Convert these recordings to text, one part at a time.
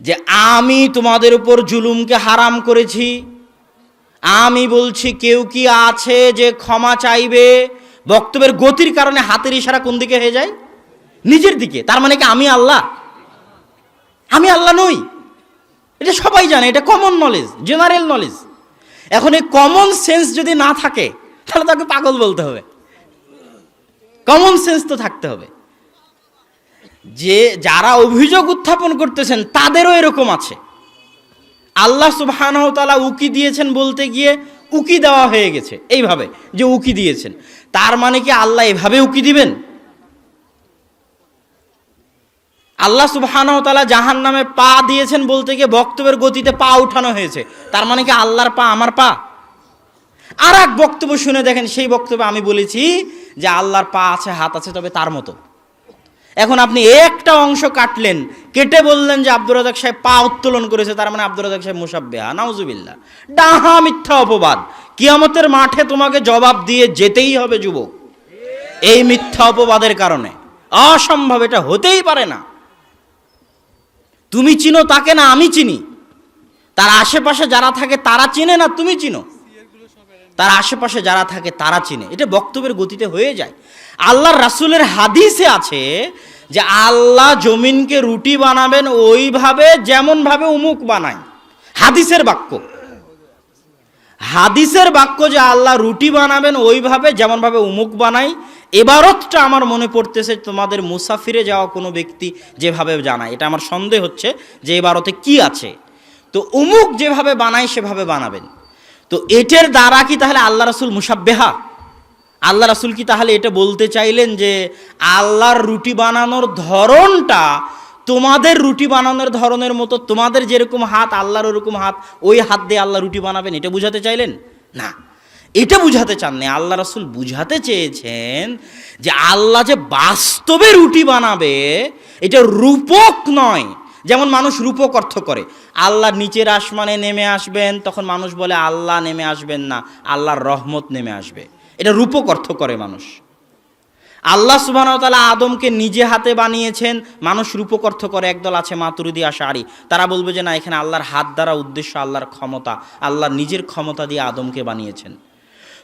যে আমি তোমাদের উপর জুলুমকে হারাম করেছি। আমি বলছি, কেউ কি আছে যে ক্ষমা চাইবে? বক্তব্যের গতির কারণে হাতের ইশারা কোন দিকে হয়ে যায়? নিজের দিকে। তার মানে কি আমি আল্লাহ? আমি আল্লাহ নই। এটা সবাই জানে, এটা কমন নলেজ জেনারেল নলেজ এখন এই কমন সেন্স যদি না থাকে, তাহলে তাকে পাগল বলতে হবে। কমন সেন্স তো থাকতে হবে। যে যারা অভিযোগ উত্থাপন করতেছেন, তাদেরও এরকম আছে। আল্লাহ সুবহানাহু তাআলা উকি দিয়েছেন বলতে গিয়ে উকি দেওয়া হয়ে গেছে, এইভাবে যে উকি দিয়েছেন। তার মানে কি আল্লাহ এভাবে উকি দিবেন? আল্লাহ সুবহানাহু তাআলা জাহান নামে পা দিয়েছেন বলতে গিয়ে বক্তব্যের গতিতে পা উঠানো হয়েছে। তার মানে কি আল্লাহর পা আমার পা? আর এক বক্তব্য শুনে দেখেন, সেই বক্তব্যে আমি বলেছি যে আল্লাহর পা আছে, হাত আছে, তবে তার মতো। এখন আপনি একটা অংশ কাটলেন, কেটে বললেন যে আব্দুর রাজাক সাহেব পা উত্তোলন করেছে, তার মানে আব্দুর রাজাক সাহেব মুসাব্বেহা, নাউজুবিল্লাহ। ডাহা মিথ্যা অপবাদ। কিয়ামতের মাঠে তোমাকে জবাব দিয়ে যেতেই হবে যুবক। এই মিথ্যা অপবাদের কারণে। অসম্ভব, এটা হতেই পারে না। তুমি চিনো তাকে না আমি চিনি? তার আশেপাশে যারা থাকে তারা চিনে না তুমি চিনো? তার আশেপাশে যারা থাকে তারা চিনে। এটা বক্তব্যের গতিতে হয়ে যায়। আল্লাহর রাসূলের হাদিসে আছে যে আল্লাহ জমিনকে রুটি বানাবেন ওইভাবে, যেমনভাবে উমুক বানায়। হাদিসের বাক্য। হাদিসের বাক্য যে আল্লাহ রুটি বানাবেন ওইভাবে, যেমনভাবে উমুক বানাই এবারতটা আমার মনে পড়তেছে, তোমাদের মুসাফিরে যাওয়া কোনো ব্যক্তি যেভাবে জানায়। এটা আমার সন্দেহ হচ্ছে যে এবারতে কি আছে। তো উমুক যেভাবে বানায়, সেভাবে বানাবেন। তো এটার দ্বারা কি তাহলে আল্লাহ রসুল মুসাব্বেহা? আল্লাহ রাসুল কি তাহলে এটা বলতে চাইলেন যে আল্লাহর রুটি বানানোর ধরনটা তোমাদের রুটি বানানোর ধরনের মতো, তোমাদের যেরকম হাত, আল্লাহর ওরকম হাত, ওই হাত দিয়ে আল্লাহ রুটি বানাবেন, এটা বুঝাতে চাইলেন? না। এটা বুঝাতে চাননি। আল্লাহ রাসুল বুঝাতে চেয়েছেন যে আল্লাহ যে বাস্তবে রুটি বানাবে, এটা রূপক নয়। যেমন মানুষ রূপক অর্থ করে। আল্লাহ নিচের আসমানে নেমে আসবেন, তখন মানুষ বলে, আল্লাহ নেমে আসবেন না, আল্লাহর রহমত নেমে আসবে। এটা রূপক অর্থ করে মানুষ। আল্লাহ সুবাহ তালা আদমকে নিজে হাতে বানিয়েছেন, মানুষ রূপক অর্থ করে, একদল আছে মাতুরুদি আশাড়ি তারা বলবে যে না, এখানে আল্লাহর হাত দ্বারা উদ্দেশ্য, আল্লাহর ক্ষমতা, আল্লাহ নিজের ক্ষমতা দিয়ে আদমকে বানিয়েছেন।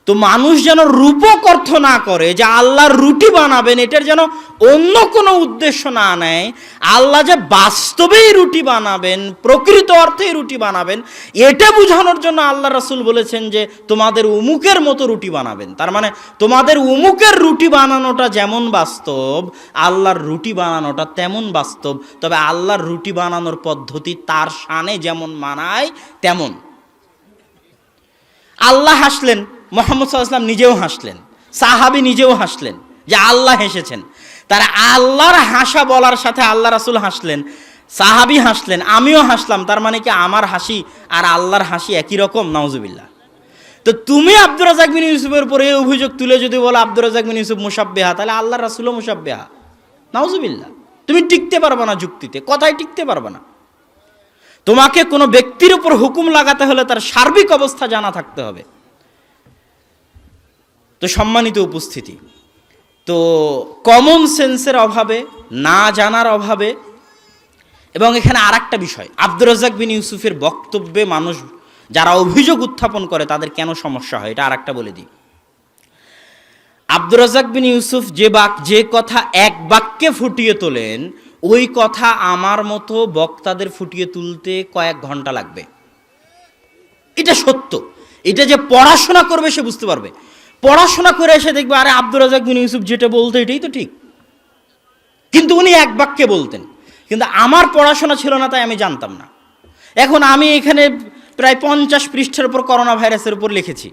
তো মানুষ যেন রূপক অর্থ না করে যে আল্লাহর রুটি বানাবেন, এটার যেন অন্য কোনো উদ্দেশ্য না নেয়। আল্লাহ যে বাস্তবেই রুটি বানাবেন, প্রকৃত অর্থেই রুটি বানাবেন, এটা বোঝানোর জন্য আল্লাহ রাসুল বলেছেন যে তোমাদের উমুকের মতো রুটি বানাবেন। তার মানে তোমাদের উমুকের রুটি বানানোটা যেমন বাস্তব, আল্লাহর রুটি বানানোটা তেমন বাস্তব, তবে আল্লাহর রুটি বানানোর পদ্ধতি তার শানে যেমন মানায়, তেমন। আল্লাহ হাসলেন মোহাম্মদ সাল্লাম নিজেও হাসলেন। সাহাবি নিজেও হাসলেন যে আল্লাহ হেসেছেন। তারা আল্লাহর হাসা বলার সাথে আল্লাহ রাসুল হাসলেন, সাহাবি হাসলেন, আমিও হাসলাম, তার মানে কি আমার হাসি আর আল্লাহর হাসি একই রকম? নাউজুবিল্লাহ। তো তুমি আব্দুর রাজাক বিন ইউসুফের উপরে এই অভিযোগ তুলে যদি বলো আব্দুর রাজাক বিন ইউসুফ মুসাব্বেহা, তাহলে আল্লাহ রাসুলও মুসাব্বেহা। নাউজুবিল্লাহ। তুমি টিকতে পারবে না যুক্তিতে, কথায় টিকতে পারবে না। তোমাকে কোনো ব্যক্তির উপর হুকুম লাগাতে হলে তার সার্বিক অবস্থা জানা থাকতে হবে। তো সম্মানিত উপস্থিতি। তো কমন সেন্সের অভাবে, না জানার অভাবে, এবং এখানে আর একটা বিষয়, আব্দুর রাজাক বিন ইউসুফের বক্তব্যে মানুষ যারা অভিযোগ উত্থাপন করে তাদের কেন সমস্যা হয়, এটা আর একটা বলে দিই। আব্দুর রাজাক বিন ইউসুফ যে বাক, যে কথা এক বাক্যে ফুটিয়ে তোলেন, ওই কথা আমার মতো বক্তাদের ফুটিয়ে তুলতে কয়েক ঘণ্টা লাগবে। এটা সত্য। এটা যে পড়াশোনা করবে সে বুঝতে পারবে। পড়াশোনা করে এসে দেখবে, আরে আব্দুর রাজাক বিন ইউসুফ যেটা বলতো এটাই তো ঠিক। কিন্তু উনি এক বাক্যে বলতেন, কিন্তু আমার পড়াশোনা ছিল না তাই আমি জানতাম না। এখন আমি এখানে প্রায় পঞ্চাশ পৃষ্ঠার উপর করোনা ভাইরাসের উপর লিখেছি।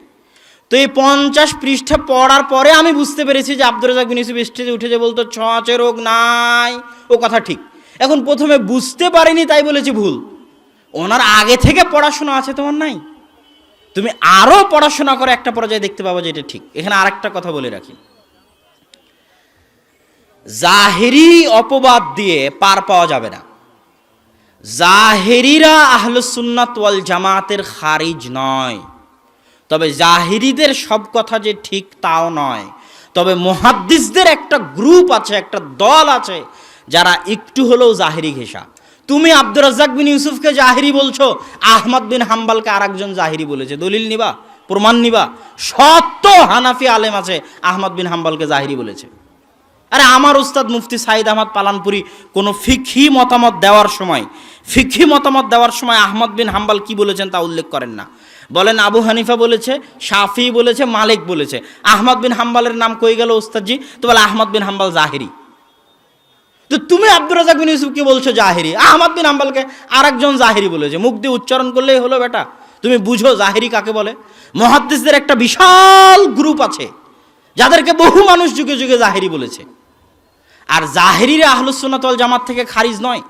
তো এই পঞ্চাশ পৃষ্ঠা পড়ার পরে আমি বুঝতে পেরেছি যে আব্দুর রাজাক বিন ইউসুফ স্টেজে উঠে যে বলতো ছোঁয়াচে রোগ নাই। ও কথা ঠিক। এখন প্রথমে বুঝতে পারিনি, তাই বলেছি ভুল। ওনার আগে থেকে পড়াশোনা আছে তোমার নাই? তুমি আরও পড়াশোনা করে একটা পর্যায়ে দেখতে পাবো যে এটা ঠিক। এখানে আরেকটা কথা বলে রাখি। জাহেরি অপবাদ দিয়ে পার পাওয়া যাবে না। জাহেরিরা আহলুসুন্নাত ওয়াল জামাতের খারিজ নয়। তবে জাহিরিদের সব কথা যে ঠিক তাও নয়। তবে মুহাদ্দিসদের একটা গ্রুপ আছে, একটা দল আছে, যারা একটু হলেও জাহেরি ঘেঁষা। তুমি আব্দুর রাজ্জাক বিন ইউসুফকে জাহিরি বলছো, আহমদ বিন হাম্বালকে আরেকজন জাহিরি বলেছে। দলিল নিবা, প্রমাণ নিবা। সত্য হানাফি আলেম আছে, আহমদ বিন হাম্বালকে জাহিরি বলেছে। আরে আমার উস্তাদ মুফতি সাইদ আহমদ পালানপুরি কোনো ফিকহি মতামত দেওয়ার সময়, ফিকহি মতামত দেওয়ার সময় আহমদ বিন হাম্বাল কি বলেছেন তা উল্লেখ করেন না। বলেন আবু হানিফা বলেছে, শাফি বলেছে, মালিক বলেছে। আহমদ বিন হাম্বালের নাম কই গেল উস্তাদজি? তো বলে আহমদ বিন হাম্বাল জাহিরি। তো তুমি আব্দুর রাজাক বিন ইউসুফকে বলছো জাহিরি? আহমদ বিন হাম্বালকে আরেকজন জাহিরি বলেছে মুখ দিয়ে উচ্চারণ করলেই হলো বেটা। তুমি বুঝো জাহিরি কাকে বলে? মহাদ্দেশদের একটা বিশাল গ্রুপ আছে, যাদেরকে বহু মানুষ যুগে যুগে জাহিরি বলেছে। আর জাহেরিরা আহলুসুন্নাতল জামাত থেকে খারিজ নয়।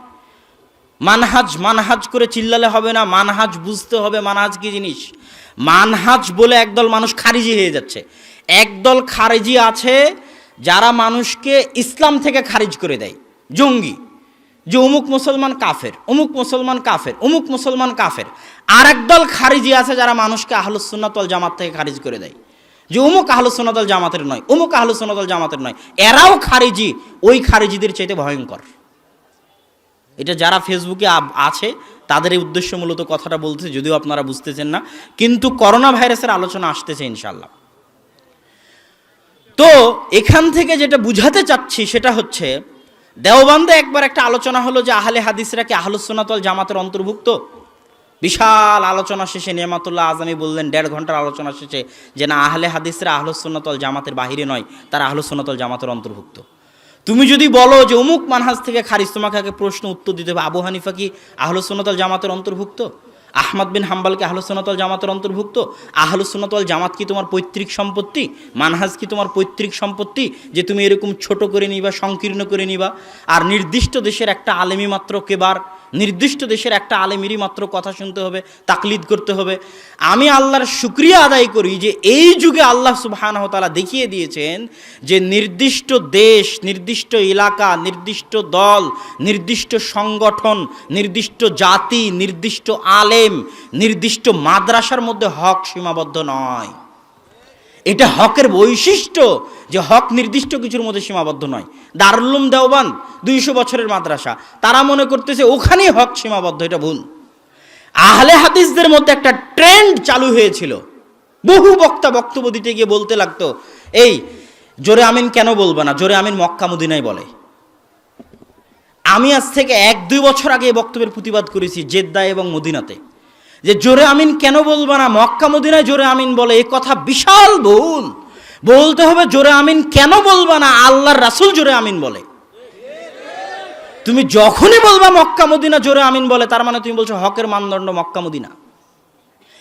মানহাজ মানহাজ করে চিল্লালে হবে না, মানহাজ বুঝতে হবে মানহাজ কি জিনিস। মানহাজ বলে একদল মানুষ খারিজি হয়ে যাচ্ছে। একদল খারিজি আছে যারা মানুষকে ইসলাম থেকে খারিজ করে দেয়। জঙ্গি, যে অমুক মুসলমান কাফের, অমুক মুসলমান কাফের, অমুক মুসলমান কাফের আর একদল খারিজি আছে যারা মানুষকে আহলুসুন্নাতল জামাত থেকে খারিজ করে দেয়। যে অমুক আহলুসুন্নাতল জামাতের নয়, অমুক আহলুসুন্নাতল জামাতের নয়, এরাও খারিজি, ওই খারিজিদের চাইতে ভয়ঙ্কর। এটা যারা ফেসবুকে আছে, তাদের এই উদ্দেশ্য মূলত কথাটা বলতে যদিও আপনারা বুঝতেছেন না, কিন্তু করোনা ভাইরাসের আলোচনা আসতেছে ইনশাল্লাহ তো এখান থেকে যেটা বুঝাতে চাচ্ছি, সেটা হচ্ছে দেওবান্দে একবার একটা আলোচনা হলো যে আহলে হাদিসরা কি আহলুসোনাতল জামাতের অন্তর্ভুক্ত? বিশাল আলোচনা শেষে নিয়ামাতুল্লাহ আজমি বললেন, দেড় ঘণ্টার আলোচনা শেষে যে না, আহলে হাদিসরা আহলুসোনাতল জামাতের বাহিরে নয়, তারা আহলুসোনাতল জামাতের অন্তর্ভুক্ত। তুমি যদি বলো যে অমুক মানহাজ থেকে খারিজ, তোমাকে প্রশ্ন, উত্তর দিতে হবে, আবু হানিফা কি আহলুসোনাতল জামাতের অন্তর্ভুক্ত? আহমদ বিন হাম্বালকে আহলুসোনাতল জামাতের অন্তর্ভুক্ত। আহলুসোনাতল জামাত কি তোমার পৈতৃক সম্পত্তি? মানহাজ কি তোমার পৈতৃক সম্পত্তি? যে তুমি এরকম ছোট করে নিবা, সংকীর্ণ করে নিবা। আর নির্দিষ্ট দেশের একটা আলেমি মাত্র কেবার নির্দিষ্ট দেশের একটা আলেমেরই মাত্র কথা শুনতে হবে, তাকলিদ করতে হবে। আমি আল্লাহর শুক্রিয়া আদায় করি যে এই যুগে আল্লাহ সুবহানাহু তাআলা দেখিয়ে দিয়েছেন যে নির্দিষ্ট দেশ, নির্দিষ্ট এলাকা, নির্দিষ্ট দল, নির্দিষ্ট সংগঠন, নির্দিষ্ট জাতি, নির্দিষ্ট আলেম, নির্দিষ্ট মাদ্রাসার মধ্যে হক সীমাবদ্ধ নয়। এটা হকের বৈশিষ্ট্য যে হক নির্দিষ্ট কিছুর মধ্যে সীমাবদ্ধ নয়। দারুল্লুম দেওবান দুইশো বছরের মাদ্রাসা, তারা মনে করতেছে ওখানেই হক সীমাবদ্ধ, এটা ভুল। আহলে হাদিসদের মধ্যে একটা ট্রেন্ড চালু হয়েছিল। বহু বক্তা বক্তব্য দিতে গিয়ে বলতে লাগতো, এই, জোরে আমিন কেন বলব না? জোরে আমিন মক্কা মদিনাই বলে। আমি আজ থেকে এক দুই বছর আগে এই বক্তব্যের প্রতিবাদ করেছি জেদ্দা এবং মদিনাতে। যে জোরে আমিন কেন বলব না? মক্কা মদিনায় জোরে আমিন বলে, এ কথা বিশাল ভুল। বলতে হবে জোরে আমিন কেন বলবা না? আল্লাহর রাসুল জোরে আমিন বলে। তুমি যখনই বলবা মক্কা মদিনা জোরে আমিন বলে, তার মানে তুমি বলছো হকের মানদণ্ড মক্কা মদিনা।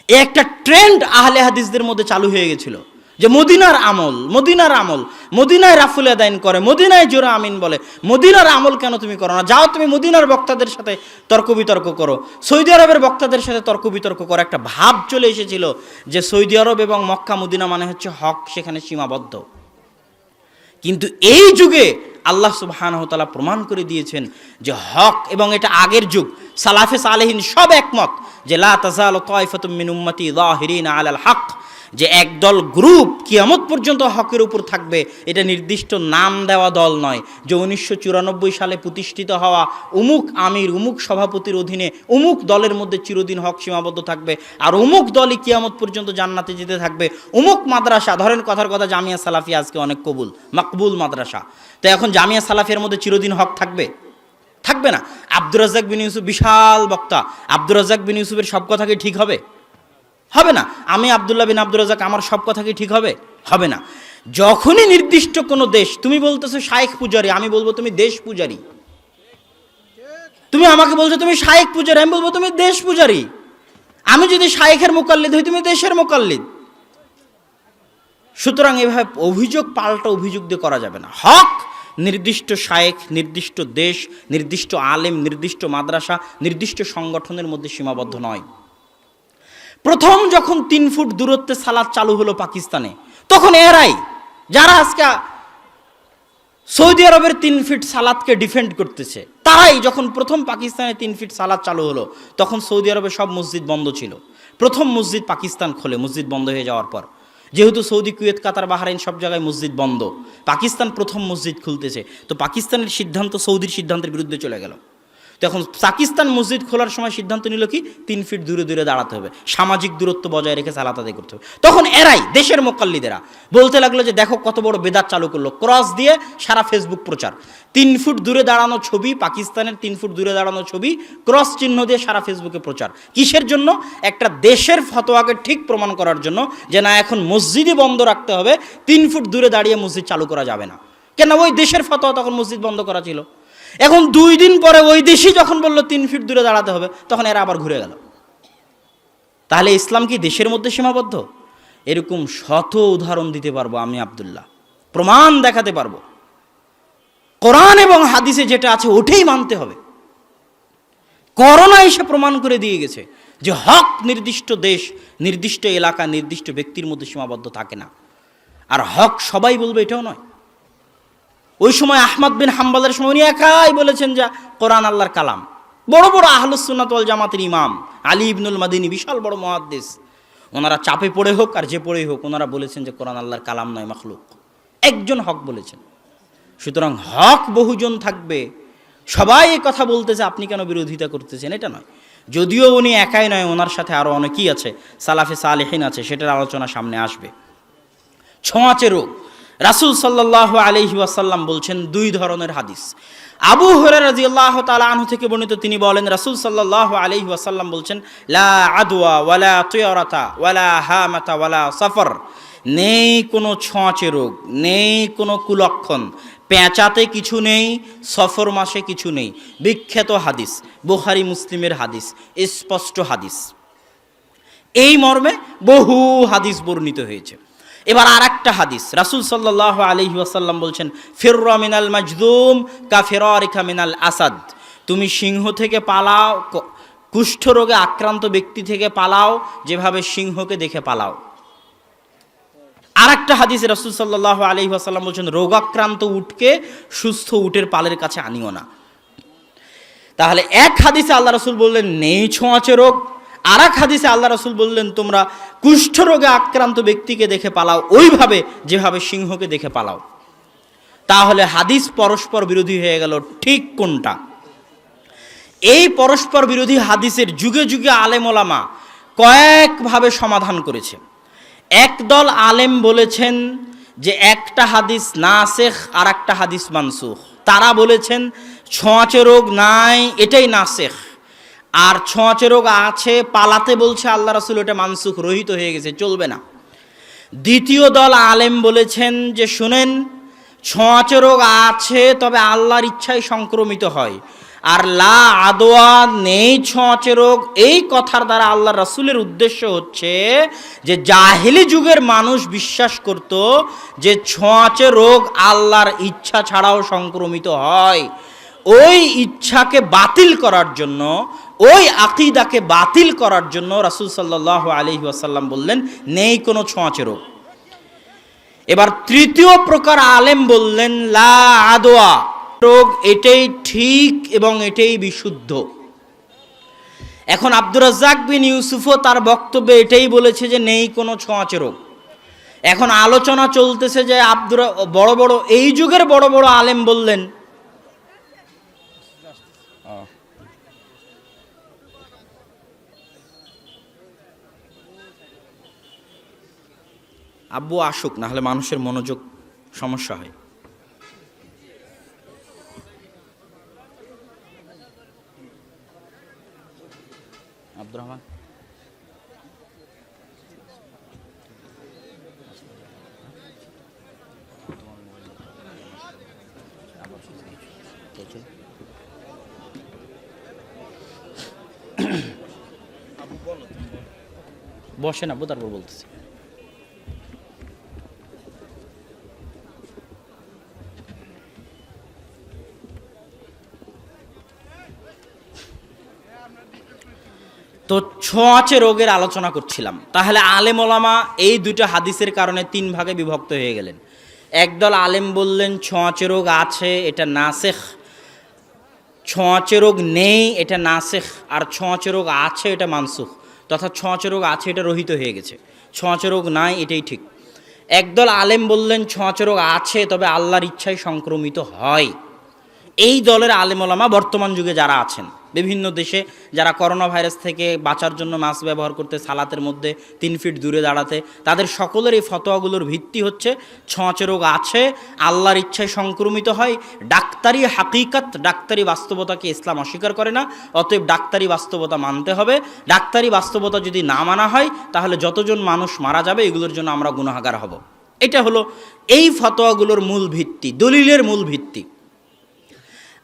এ একটা ট্রেন্ড আহলে হাদিসদের মধ্যে চালু হয়ে গেছিল। যে মদিনার আমল মদিনার আমল, মদিনায় রাফুল আদায়ন করে, মদিনায় জোরে আমিন বলে, মদিনার আমল কেন তুমি করো না? যাও তুমি মদিনার বক্তাদের সাথে তর্ক বিতর্ক করো। সৌদি আরবের বক্তাদের সাথে তর্ক বিতর্ক করো। একটা ভাব চলে এসেছিল যে সৌদি আরব এবং মক্কা, মদিনা মানে হচ্ছে হক, সেখানে সীমাবদ্ধ। কিন্তু এই যুগে আল্লাহ সুবহানাহু তাআলা প্রমাণ করে দিয়েছেন যে হক এবং এটা আগের যুগ। সালাফে সালেহিন সব একমত যে লা তাজালু তাইফাতুম মিন উম্মতি আলাল হক। যে একদল গ্রুপ কিয়ামত পর্যন্ত হকের উপর থাকবে, এটা নির্দিষ্ট নাম দেওয়া দল নয়। যে উনিশশো চুরানব্বই সালে প্রতিষ্ঠিত হওয়া উমুক আমির, উমুক সভাপতির অধীনে উমুক দলের মধ্যে চিরদিন হক সীমাবদ্ধ থাকবে, আর উমুক দলই কিয়ামত পর্যন্ত জান্নাতে যেতে থাকবে। উমুক মাদ্রাসা, ধরেন কথার কথা, জামিয়া সালাফি আজকে অনেক কবুল, মাকবুল মাদ্রাসা। তো এখন জামিয়া সালাফিয়ার মধ্যে চিরদিন হক থাকবে? থাকবে না। আব্দুর রাজ্জাক বিন ইউসুফ বিশাল বক্তা। আব্দুর রাজ্জাক বিন ইউসুফের সব কথা কি ঠিক হবে? হবে না। আমি আবদুল্লাহ বিন আব্দুর রাজাক আমার সব কথা কি ঠিক হবে? হবে না। যখনই নির্দিষ্ট কোনো দেশ, তুমি বলতেছো শায়েখ পূজারি, আমি বলব তুমি দেশ পূজারি। তুমি আমাকে বলছো তুমি শায়েখ পূজারি, আমি বলব তুমি দেশ পূজারি। আমি যদি শায়েখের মোকাল্লিদ হই, তুমি দেশের মোকাল্লিদ। সুতরাং এভাবে অভিযোগ পাল্টা অভিযোগ দিয়ে করা যাবে না। হক, নির্দিষ্ট শায়েখ, নির্দিষ্ট দেশ, নির্দিষ্ট আলেম, নির্দিষ্ট মাদ্রাসা, নির্দিষ্ট সংগঠনের মধ্যে সীমাবদ্ধ নয়। প্রথম যখন তিন ফুট দূরত্বে সালাদ চালু হলো পাকিস্তানে, তখন এরাই, যারা আজকে সৌদি আরবের তিন ফিট সালাদকে ডিফেন্ড করতেছে, তারাই যখন প্রথম পাকিস্তানে তিন ফিট সালাদ চালু হলো, তখন সৌদি আরবে সব মসজিদ বন্ধ ছিল। প্রথম মসজিদ পাকিস্তান খোলে, মসজিদ বন্ধ হয়ে যাওয়ার পর। যেহেতু সৌদি, কুয়েত, কাতার, বাহারাইন সব জায়গায় মসজিদ বন্ধ, পাকিস্তান প্রথম মসজিদ খুলতেছে, তো পাকিস্তানের সিদ্ধান্ত সৌদির সিদ্ধান্তের বিরুদ্ধে চলে গেল। তখন পাকিস্তান মসজিদ খোলার সময় সিদ্ধান্ত নিল কি? তিন ফিট দূরে দূরে দাঁড়াতে হবে। সামাজিক দূরত্ব বজায় রেখে সালাত আদায় করতে হবে। তখন এরাই, দেশের মোকাল্লিদেরা, বলতে লাগল যে, দেখো কত বড় বেদাত চালু করল। ক্রস দিয়ে সারা ফেসবুক প্রচার। তিন ফুট দূরে দাঁড়ানো ছবি, পাকিস্তানের তিন ফুট দূরে দাঁড়ানো ছবি, ক্রস চিহ্ন দিয়ে সারা ফেসবুকে প্রচার। কিসের জন্য? একটা দেশের ফতোয়াকে ঠিক প্রমাণ করার জন্য যে, না, এখন মসজিদই বন্ধ রাখতে হবে। তিন ফুট দূরে দাঁড়িয়ে মসজিদ চালু করা যাবে না। কেন? ওই দেশের ফতোয়া তখন মসজিদ বন্ধ করা ছিল। এখন দুই দিন পরে ওই দেশই যখন বলল, তিন ফিট দূরে দাঁড়াতে হবে, তখন এরা আবার ঘুরে গেল। তাহলে ইসলাম কি দেশের মধ্যে সীমাবদ্ধ? এরকম শত উদাহরণ দিতে পারব আমি আবদুল্লাহ। প্রমাণ দেখাতে পারব। কোরআন এবং হাদিসে যেটা আছে, ওটাই মানতে হবে। করোনা এসে প্রমাণ করে দিয়ে গেছে যে হক নির্দিষ্ট দেশ, নির্দিষ্ট এলাকা, নির্দিষ্ট ব্যক্তির মধ্যে সীমাবদ্ধ থাকে না। আর হক সবাই বলবে, এটাও নয়। ওই সময় আহমদ বিন হাম্বালের সময় উনি একাই বলেছেন যে কোরআন আল্লাহর কালাম। বড় বড় আহলুসুন্নাতল জামাতের ইমাম, আলী ইবনুল মাদিনী, বিশাল বড় মহাদ্দেশ ওনারা চাপে পড়ে হোক আর যে পড়েই হোক, ওনারা বলেছেন যে কোরআন আল্লাহর কালাম নয়, মখলুক। একজন হক বলেছেন। সুতরাং হক বহুজন থাকবে। সবাই কথা বলতেছে, আপনি কেন বিরোধিতা করতেছেন? এটা নয়। যদিও উনি একাই নয়, ওনার সাথে আরও অনেকেই আছে। সালাফে সালেহিন আছে, সেটার আলোচনা সামনে আসবে। ছোঁয়াচে রোগ। রাসুল সাল্লাহ আলহি ওয়াসাল্লাম বলছেন দুই ধরনের হাদিস। আবু হরে রাজি আল্লাহ তালা থেকে বর্ণিত তিনি বলেন, রাসুল সাল্লাহ আলহি ওয়াসাল্লাম বলছেন, লা আদওয়া ওয়ালা তুয়রতা ওয়ালা হামাতা ওয়ালা সফর। নেই কোনো ছোঁয়াচে রোগ, নেই কোনো কুলক্ষণ, পেঁচাতে কিছু নেই, সফর মাসে কিছু নেই। বিখ্যাত হাদিস, বুখারি মুসলিমের হাদিস, স্পষ্ট হাদিস। এই মর্মে বহু হাদিস বর্ণিত হয়েছে। এবার আর একটা হাদিস। রাসুল সাল্লাহ আলহি আসাল্লাম বলছেন, ফিররা মিনাল মাজদুম কা ফেরিকা মিনাল আসাদ। তুমি সিংহ থেকে পালাও, ক- কুষ্ঠ রোগে আক্রান্ত ব্যক্তি থেকে পালাও, যেভাবে সিংহকে দেখে পালাও। আর একটা হাদিস রাসুল সাল্লাহ আলহি আসাল্লাম বলছেন, রোগাক্রান্ত উটকে সুস্থ উটের পালের কাছে আনিও না। তাহলে এক হাদিসে আল্লাহ রসুল বললেন, নেই ছোঁয়াচে রোগ আর এক হাদিসে আল্লাহ রসুল বললেন, তোমরা কুষ্ঠ রোগে আক্রান্ত ব্যক্তিকে দেখে পালাও, ওইভাবে যেভাবে সিংহকে দেখে পালাও। তাহলে হাদিস পরস্পর বিরোধী হয়ে গেল, ঠিক কোনটা? এই পরস্পর বিরোধী হাদিসের যুগে যুগে আলেম ওলামা কয়েকভাবে সমাধান করেছে। একদল আলেম বলেছেন যে একটা হাদিস না শেখ আর একটা হাদিস মানসুখ। তারা বলেছেন, ছোঁয়াচে রোগ নাই, এটাই নাসেখ আর ছোঁয়াচে রোগ আছে, পালাতে বলছে আল্লাহ রসুল, ওটা মানসুখ, রহিত হয়ে গেছে, চলবে না। দ্বিতীয় দল আলেম বলেছেন যে, শুনেন, ছোঁয়াচে রোগ আছে, তবে আল্লাহর ইচ্ছায় সংক্রমিত হয়। আর লা আদোয়া নেই ছোঁয়াচে রোগ, এই কথার দ্বারা আল্লাহ রসুলের উদ্দেশ্য হচ্ছে যে, জাহেলি যুগের মানুষ বিশ্বাস করত যে, ছোঁয়াচে রোগ আল্লাহর ইচ্ছা ছাড়াও সংক্রমিত হয়। ওই ইচ্ছাকে বাতিল করার জন্য ওই আকিদাকে বাতিল করার জন্য রাসুল সাল্লাহ আলহি আসাল্লাম বললেন, নেই কোনো ছোঁয়াচে এবার তৃতীয় প্রকার আলেম বললেন, লা আদোয়া রোগ এটাই ঠিক এবং এটাই বিশুদ্ধ। এখন আব্দুর রাজ্জাক বিন ইউসুফও তার বক্তব্যে এটাই বলেছে যে, নেই কোনো ছোঁয়াচে রোগ। এখন আলোচনা চলতেছে যে, আব্দুর বড় বড়, এই যুগের বড় বড় আলেম বললেন আব্বু আসুক না হলে মানুষের মনোযোগ সমস্যা হয়। আব্দুর রহমান। বসেন আব্বু তারপর বলতেছি তো ছোঁয়াচে রোগের আলোচনা করছিলাম। তাহলে আলেম ওলামা এই দুটো হাদিসের কারণে তিন ভাগে বিভক্ত হয়ে গেলেন। একদল আলেম বললেন, ছোঁয়াচে রোগ আছে, এটা নাসেখ। ছোঁয়াচে রোগ নেই, এটা নাসেখ। আর ছোঁয়াচে রোগ আছে, এটা মানসুখ। তথা ছোঁয়াচে রোগ আছে, এটা রহিত হয়ে গেছে। ছোঁয়াচে রোগ নাই, এটাই ঠিক। একদল আলেম বললেন, ছোঁয়াচে রোগ আছে, তবে আল্লাহর ইচ্ছায় সংক্রমিত হয়। এই দলের আলেমলামা বর্তমান যুগে যারা আছেন বিভিন্ন দেশে যারা করোনা ভাইরাস থেকে বাঁচার জন্য মাস্ক ব্যবহার করতে, সালাতের মধ্যে তিন ফিট দূরে দাঁড়াতে, তাদের সকলের এই ফতোয়াগুলোর ভিত্তি হচ্ছে ছোঁয়াচে রোগ আছে, আল্লাহর ইচ্ছায় সংক্রমিত হয়, ডাক্তারি হাকিকাত, ডাক্তারি বাস্তবতাকে ইসলাম অস্বীকার করে না, অতএব ডাক্তারি বাস্তবতা মানতে হবে। ডাক্তারি বাস্তবতা যদি না মানা হয়, তাহলে যতজন মানুষ মারা যাবে, এগুলোর জন্য আমরা গুণাগার হব। এটা হলো এই ফতোয়াগুলোর মূল ভিত্তি, দলিলের মূল ভিত্তি।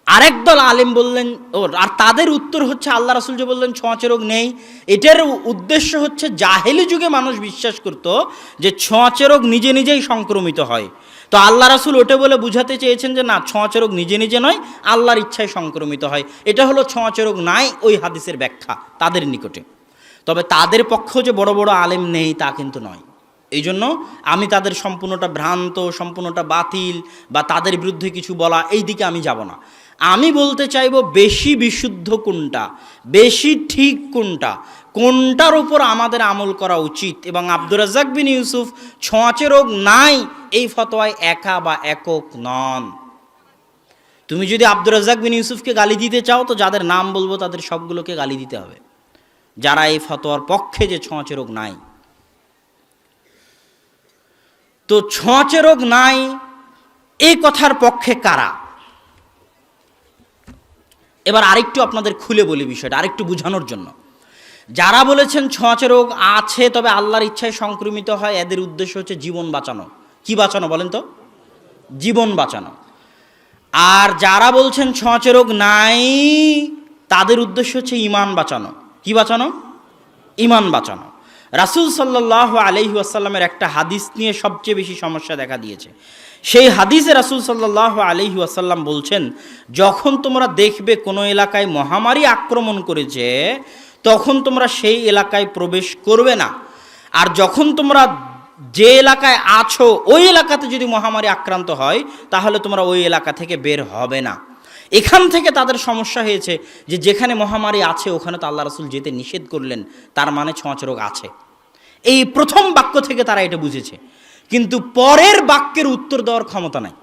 আরেক দল আলেম বললেন, ও, আর তাদের উত্তর হচ্ছে আল্লাহ রাসুল যে বললেন, ছোঁয়াচে রোগ নেই। এটার উদ্দেশ্য হচ্ছে জাহেলি যুগে মানুষ বিশ্বাস করত যে ছোঁয়াচে রোগ নিজে নিজেই সংক্রমিত হয়। তো আল্লাহ রাসুল ওটা বলে বুঝাতে চেয়েছেন যে না, ছোঁয়াচে রোগ নিজে নিজে নয়, আল্লাহর ইচ্ছায় সংক্রমিত হয়। এটা হলো ছোঁয়াচে রোগ নাই, ওই হাদিসের ব্যাখ্যা তাদের নিকটে। তবে তাদের পক্ষেও যে বড় বড় আলেম নেই তা কিন্তু নয়। এই জন্য আমি তাদের সম্পূর্ণটা ভ্রান্ত, সম্পূর্ণটা বাতিল বা তাদের বিরুদ্ধে কিছু বলা এই দিকে আমি যাব না। আমি বলতে চাইব বেশি বিশুদ্ধ কোনটা? বেশি ঠিক কোনটা? কোনটার উপর আমাদের আমল করা উচিত? এবং আব্দুর রাজ্জাক বিন ইউসুফ ছোঁয়াচে রোগ নাই, এই ফতোয়ায় একা বা একক নন। তুমি যদি আব্দুর রাজাক বিন ইউসুফকে গালি দিতে চাও, তো যাদের নাম বলব তাদের সবগুলোকে গালি দিতে হবে। যারা এই ফতোয়ার পক্ষে যে ছোঁয়াচে রোগ নাই। তো ছোঁয়াচে রোগ নাই, এই কথার পক্ষে কারা? এবার আরেকটু আপনাদের খুলে বলি বিষয়টা, আরেকটু বোঝানোর জন্য। যারা বলেছেন ছোঁয়াচে রোগ আছে, তবে আল্লাহর ইচ্ছায় সংক্রমিত হয়, এদের উদ্দেশ্য হচ্ছে জীবন বাঁচানো। কি বাঁচানো বলেন তো? জীবন বাঁচানো। আর যারা বলছেন ছোঁয়াচে রোগ নাই, তাদের উদ্দেশ্য হচ্ছে ইমান বাঁচানো। কি বাঁচানো? ইমান বাঁচানো। রাসুল সাল্লাহ আলহি আসাল্লামের একটা হাদিস নিয়ে সবচেয়ে বেশি সমস্যা দেখা দিয়েছে। সেই হাদিসে রাসুল সাল্লাহ আলহি আসাল্লাম বলছেন, যখন তোমরা দেখবে কোনো এলাকায় মহামারী আক্রমণ করেছে, তখন তোমরা সেই এলাকায় প্রবেশ করবে না। আর যখন তোমরা যে এলাকায় আছো, ওই এলাকাতে যদি মহামারী আক্রান্ত হয়, তাহলে তোমরা ওই এলাকা থেকে বের হবে না। এখান থেকে তাদের সমস্যা হয়েছে যে যেখানে মহামারী আছে, ওখানে তো আল্লাহ রাসুল যেতে নিষেধ করলেন, তার মানে ছোঁয়াচ রোগ আছে। এই প্রথম বাক্য থেকে তারা এটা বুঝেছে। কিন্তু পরের বাক্যের উত্তর দেওয়ার ক্ষমতা নাই।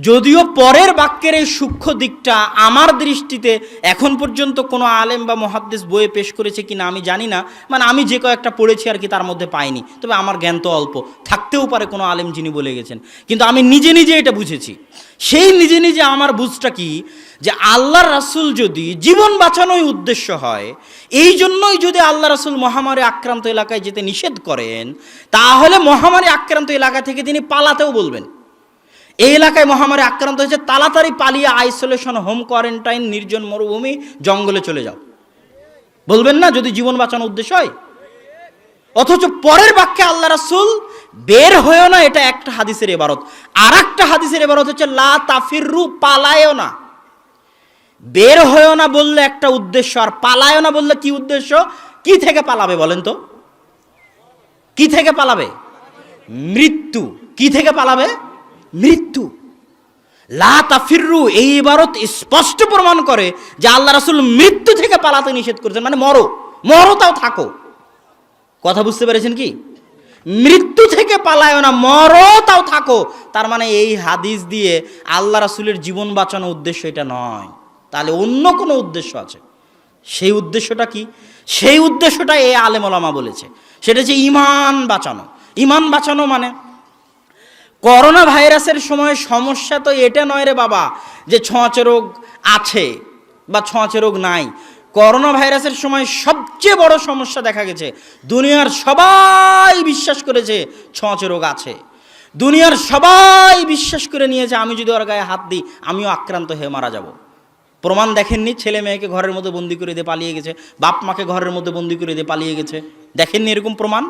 যদিও পরের বাক্যের এই সূক্ষ্ম দিকটা আমার দৃষ্টিতে এখন পর্যন্ত কোনো আলেম বা মহাদ্দেশ বইয়ে পেশ করেছে কি না আমি জানি না। মানে আমি যে কয়েকটা পড়েছি আর কি তার মধ্যে পাইনি। তবে আমার জ্ঞান তো অল্প। থাকতেও পারে কোনো আলেম যিনি বলে গেছেন। কিন্তু আমি নিজে নিজে এটা বুঝেছি। সেই নিজে নিজে আমার বুঝটা কি? যে আল্লাহ রাসুল যদি জীবন বাঁচানোই উদ্দেশ্য হয়, এই জন্যই যদি আল্লাহ রাসুল মহামারী আক্রান্ত এলাকায় যেতে নিষেধ করেন, তাহলে মহামারী আক্রান্ত এলাকা থেকে তিনি পালাতেও বলবেন। এই এলাকায় মহামারী আক্রান্ত হয়েছে, তাড়াতাড়ি পালিয়ে আইসোলেশন হোম কোয়ারেন্টাইন নির্জন মরুভূমি, জঙ্গলে চলে যাও। বলবেন না যদি জীবন বাঁচানোর উদ্দেশ্য হয়? অথচ পরের বাক্যে আল্লাহ রাসুল, বের হয়েও না, এটা একটা হাদিসের এবারত আর একটা হাদিসের এবারত হচ্ছে, লা তাফিরু, পালায়ও না। বের হয়েও না বললে একটা উদ্দেশ্য, আর পালায়ও না বললে কি উদ্দেশ্য? কি থেকে পালাবে বলেন তো? কি থেকে পালাবে? মৃত্যু। কি থেকে পালাবে? মৃত্যু। লা এই ইবারত স্পষ্ট প্রমাণ করে যে আল্লাহ রাসুল মৃত্যু থেকে পালাতে নিষেধ করেছেন মানে মরো। মরো তাও থাকো। কথা বুঝতে পেরেছেন কি? মৃত্যু থেকে পালায় না, মরো তাও থাকো। তার মানে এই হাদিস দিয়ে আল্লাহ রাসুলের জীবন বাঁচানো উদ্দেশ্য এটা নয়। তাহলে অন্য কোনো উদ্দেশ্য আছে? সেই উদ্দেশ্যটা কি? সেই উদ্দেশ্যটা এই আলেমলামা বলেছে। সেটা হচ্ছে ইমান বাঁচানো। ইমান বাঁচানো মানে করোনা ভাইরাসের সময় সমস্যা তো এটা নয় রে বাবা যে ছোঁয়াচে রোগ আছে বা ছোঁয়াচে রোগ নাই। করোনা ভাইরাসের সময় সবচেয়ে বড় সমস্যা দেখা গেছে। দুনিয়ার সবাই বিশ্বাস করেছে ছোঁয়াচে রোগ আছে। দুনিয়ার সবাই বিশ্বাস করে নিয়েছে, আমি যদি ওর গায়ে হাত দিই, আমিও আক্রান্ত হয়ে মারা যাব। প্রমাণ দেখেননি, ছেলে মেয়েকে ঘরের মধ্যে বন্দি করে দিয়ে পালিয়ে গেছে, বাপ মাকে ঘরের মধ্যে বন্দি করে দিয়ে পালিয়ে গেছে। দেখেননি এরকম প্রমাণ?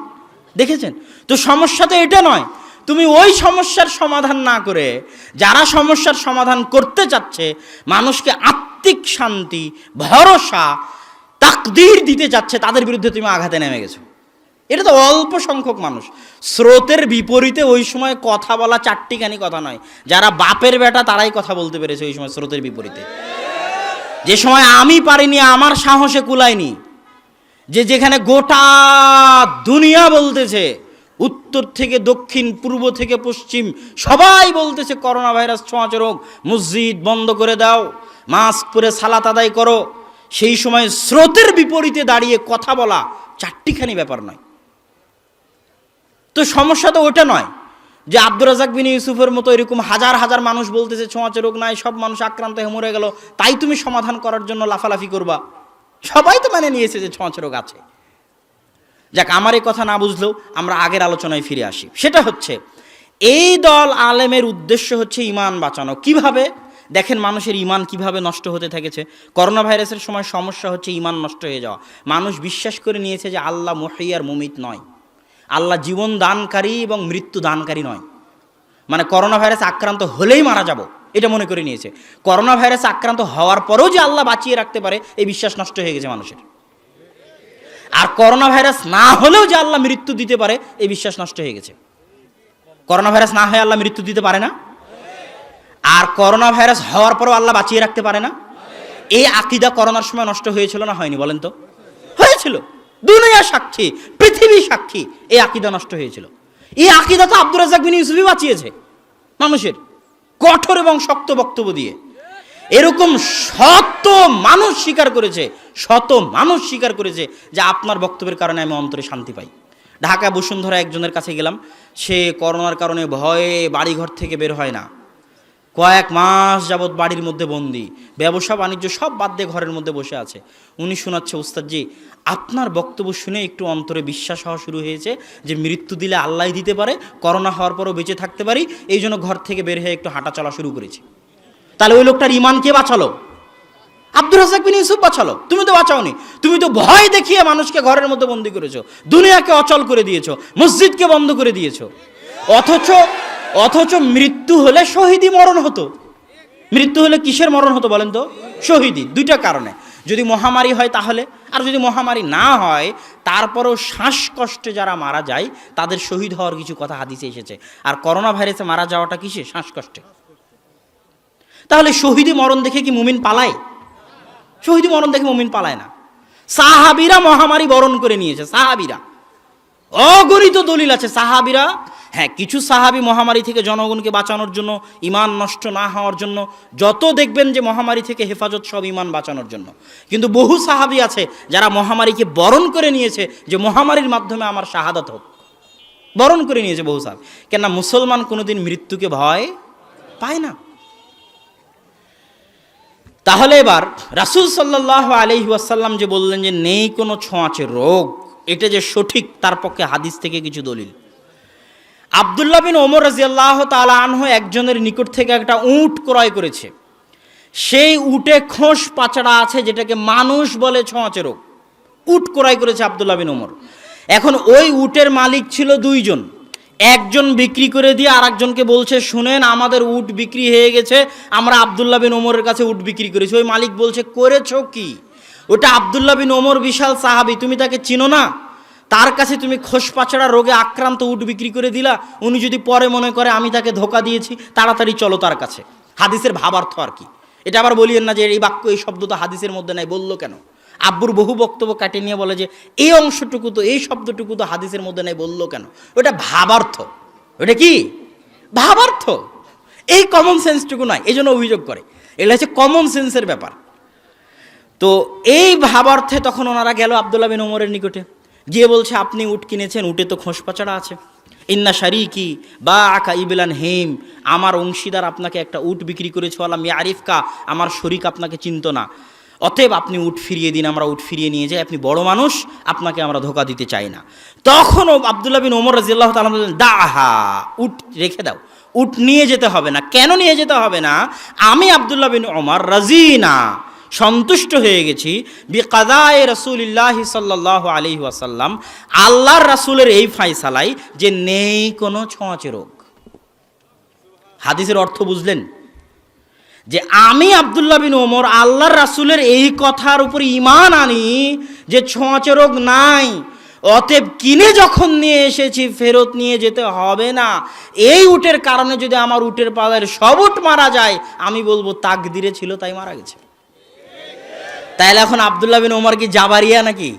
দেখেছেন? তো সমস্যা তো এটা নয় তুমি ওই সমস্যার সমাধান না করে, যারা সমস্যার সমাধান করতে চাচ্ছে, মানুষকে আত্মিক শান্তি, ভরসা, তাকদির দিতে চাচ্ছে, তাদের বিরুদ্ধে তুমি আঘাতে নেমে গেছো। এটা তো অল্প সংখ্যক মানুষ। স্রোতের বিপরীতে ওই সময় কথা বলা চারটিখানি কথা নয়। যারা বাপের বেটা, তারাই কথা বলতে পেরেছে ওই সময় স্রোতের বিপরীতে। যে সময় আমি পারিনি, আমার সাহসে কুলায়নি। যে যেখানে গোটা দুনিয়া বলতেছে উত্তর থেকে দক্ষিণ, পূর্ব থেকে পশ্চিম, সবাই বলতেছে করোনা ভাইরাস ছোঁয়াচে রোগ। মসজিদ বন্ধ করে দাও, মাস্ক পরে সালাত আদায় করো। সেই সময় স্রোতের বিপরীতে দাঁড়িয়ে কথা বলা চারটিখানি ব্যাপার নয়। তো সমস্যা তো ওটা নয় যে আব্দুর রাজাক বিন ইউসুফের মতো এরকম হাজার হাজার মানুষ বলতেছে, ছোঁয়াচে রোগ নাই, সব মানুষ আক্রান্ত হয়ে মরে গেল, তাই তুমি সমাধান করার জন্য লাফালাফি করবা। সবাই তো মানে নিয়েছে যে ছোঁয়াচে রোগ আছে। যাক, আমার এই কথা না বুঝলেও আমরা আগের আলোচনায় ফিরে আসি। সেটা হচ্ছে, এই দল আলেমের উদ্দেশ্য হচ্ছে ইমান বাঁচানো। কীভাবে? দেখেন মানুষের ইমান কীভাবে নষ্ট হতে থেকেছে। করোনা ভাইরাসের সময় সমস্যা হচ্ছে ইমান নষ্ট হয়ে যাওয়া। মানুষ বিশ্বাস করে নিয়েছে যে আল্লাহ মহিয়ার মুমিত নয়। আল্লাহ জীবন দানকারী এবং মৃত্যু দানকারী নয়। মানে করোনা ভাইরাস আক্রান্ত হলেই মারা যাব, এটা মনে করে নিয়েছে। করোনা ভাইরাস আক্রান্ত হওয়ার পরেও যে আল্লাহ বাঁচিয়ে রাখতে পারে, এই বিশ্বাস নষ্ট হয়ে গেছে মানুষের। আর করোনা ভাইরাস না হলেও যে আল্লাহ মৃত্যু দিতে পারে, এই বিশ্বাস নষ্ট হয়ে গেছে। করোনা ভাইরাস না হয়ে আল্লাহ মৃত্যু দিতে পারে না? আর করোনা ভাইরাস হওয়ার পরও আল্লাহ বাঁচিয়ে রাখতে পারে না? এই আকিদা করোনার সময় নষ্ট হয়েছিল না হয়নি বলেন তো? হয়েছিল। দুনিয়া সাক্ষী, পৃথিবী সাক্ষী, এই আকিদা নষ্ট হয়েছিল। এই আকিদা তো আব্দুর রাজাক বিন ইউসুফই বাঁচিয়েছে মানুষের। কঠোর এবং শক্ত বক্তব্য দিয়ে। এরকম শত মানুষ স্বীকার করেছে, শত মানুষ স্বীকার করেছে যে আপনার বক্তব্যের কারণে আমি অন্তরে শান্তি পাই। ঢাকা বসুন্ধরা একজনের কাছে গেলাম, সে করোনার কারণে ভয়ে বাড়িঘর থেকে বের হয় না। কয়েক মাস যাবৎ বাড়ির মধ্যে বন্দি, ব্যবসা, বাণিজ্য সব বাদ দিয়ে ঘরের মধ্যে বসে আছে। উনি শোনাচ্ছে উস্তাদজি আপনার বক্তব্য শুনে একটু অন্তরে বিশ্বাস হওয়া শুরু হয়েছে যে মৃত্যু দিলে আল্লাহ দিতে পারে, করোনা হওয়ার পরও বেঁচে থাকতে পারি, এই জন্য ঘর থেকে বের হয়ে একটু হাঁটা চলা শুরু করেছি। তাহলে ওই লোকটার ইমান কে বাঁচালো? আব্দুর রাজাক বিন ইউসুফ বাঁচালো? তুমি তো বাঁচাওনি। তুমি তো ভয় দেখিয়ে মানুষকে ঘরের মধ্যে বন্দি করেছ, দুনিয়াকে অচল করে দিয়েছ, মসজিদকে বন্ধ করে দিয়েছ। অথচ অথচ মৃত্যু হলে শহীদই মরণ হতো। মৃত্যু হলে কিসের মরণ হতো বলেন তো? শহীদি দুইটা কারণে। যদি মহামারী হয় তাহলে, আর যদি মহামারী না হয়, তারপরও শ্বাসকষ্টে যারা মারা যায়, তাদের শহীদ হওয়ার কিছু কথা হাদিসে এসেছে। আর করোনা ভাইরাসে মারা যাওয়াটা কিসে? শ্বাসকষ্টে। তাহলে শহীদি মরণ দেখে কি মুমিন পালায়? শহীদি মরণ দেখে মুমিন পালায় না। সাহাবিরা মহামারী বরণ করে নিয়েছে, সাহাবিরা। অগণিত দলিল আছে, সাহাবিরা। হ্যাঁ কিছু সাহাবি মহামারী থেকে জনগণকে বাঁচানোর জন্য, ইমান নষ্ট না হওয়ার জন্য, যত দেখবেন যে মহামারী থেকে হেফাজত, সব ইমান বাঁচানোর জন্য। কিন্তু বহু সাহাবি আছে যারা মহামারীকে বরণ করে নিয়েছে, যে মহামারীর মাধ্যমে আমার শাহাদাত হোক। বরণ করে নিয়েছে বহু সাহাবি। কেননা মুসলমান কোনোদিন মৃত্যুকে ভয় পায় না। তাহলে এবার রাসুল সাল্লাহ আলহি ওয়াসাল্লাম যে বললেন যে নেই কোনো ছোঁয়াচে রোগ, এটা যে সঠিক তার পক্ষে হাদিস থেকে কিছু দলিল। আবদুল্লাহ বিন ওমর রাজিয়াল্লাহ তালা আনহ একজনের নিকট থেকে একটা উট ক্রয় করেছে। সেই উটে খোঁস পাচড়া আছে যেটাকে মানুষ বলে ছোঁয়াচে রোগ। উট ক্রয় করেছে আবদুল্লাহ বিন ওমর। এখন ওই উটের মালিক ছিল দুইজন। একজন বিক্রি করে দিয়ে আরেকজনকে বলছে, শুনেন, আমাদের উট বিক্রি হয়ে গেছে, আমরা আবদুল্লাহ বিন ওমরের কাছে উট বিক্রি করেছি। ওই মালিক বলছে, করেছ কি? ওটা আবদুল্লাহ বিন ওমর বিশাল সাহাবি, তুমি তাকে চিনো না? তার কাছে তুমি খোসপাচড়া রোগে আক্রান্ত উট বিক্রি করে দিলা। উনি যদি পরে মনে করে আমি তাকে ধোকা দিয়েছি, তাড়াতাড়ি চলো তার কাছে। হাদিসের ভাবার্থ আর কি। এটা আবার বলিয়েন না যে এই বাক্য, এই শব্দ তো হাদিসের মধ্যে নাই, বলল কেন? আব্বুর বহু বক্তব্য কাটিয়ে নিয়ে বলে যে, এই অংশটুকু তো, এই শব্দটুকু তো হাদিসের মধ্যে নাই, বলল কেন? ওটা ভাবার্থ। ওটা কি? ভাবার্থ। এই কমন সেন্সটুকু নয় এই জন্য অভিযোগ করে। এটা হচ্ছে কমন সেন্সের ব্যাপার। তো এই ভাবার্থে তখন ওনারা গেল আবদুল্লাহ বিন ওমরের নিকটে। গিয়ে বলছে, আপনি উট কিনেছেন, উটে তো খোঁসপাচাড়া আছে। ইন্না শারিকি বা আকা ইবিলান হেম। আমার অংশীদার আপনাকে একটা উট বিক্রি করেছে আলাম আরিফকা আমার শরিক আপনাকে চিনত না। অতএব আপনি উঠ ফিরিয়ে দিন, আমরা উঠ ফিরিয়ে নিয়ে যাই। আপনি বড় মানুষ, আপনাকে আমরা ধোকা দিতে চাই না। তখনও আবদুল্লাহ বিন ওমর রাজিয়াল্লাহ তালাম বললেন, দাহা উট রেখে দাও। উঠ নিয়ে যেতে হবে না। কেন নিয়ে যেতে হবে না? আমি আবদুল্লাহ বিন ওমর রাজিনা, সন্তুষ্ট হয়ে গেছি। বি কাদায় রসুলিল্লাহ সাল্লাহ আলি ওয়াসাল্লাম, আল্লাহর রাসুলের এই ফাইসালাই যে নেই কোনো ছোঁয়াচে রোগ। হাদিসের অর্থ বুঝলেন? যে আমি আবদুল্লাহ বিন ওমর আল্লাহর রাসুলের এই কথার উপর ইমান আনি যে ছোঁয়াচে রোগ নাই, অতএব কিনে যখন নিয়ে এসেছি ফেরত নিয়ে যেতে হবে না। এই উটের কারণে যদি আমার উটের পালের সব উট মারা যায়, আমি বলব তাকদিরে ছিল তাই মারা গেছে। তাইলে এখন আবদুল্লাহ বিন ওমর কি জাবারিয়া নাকি?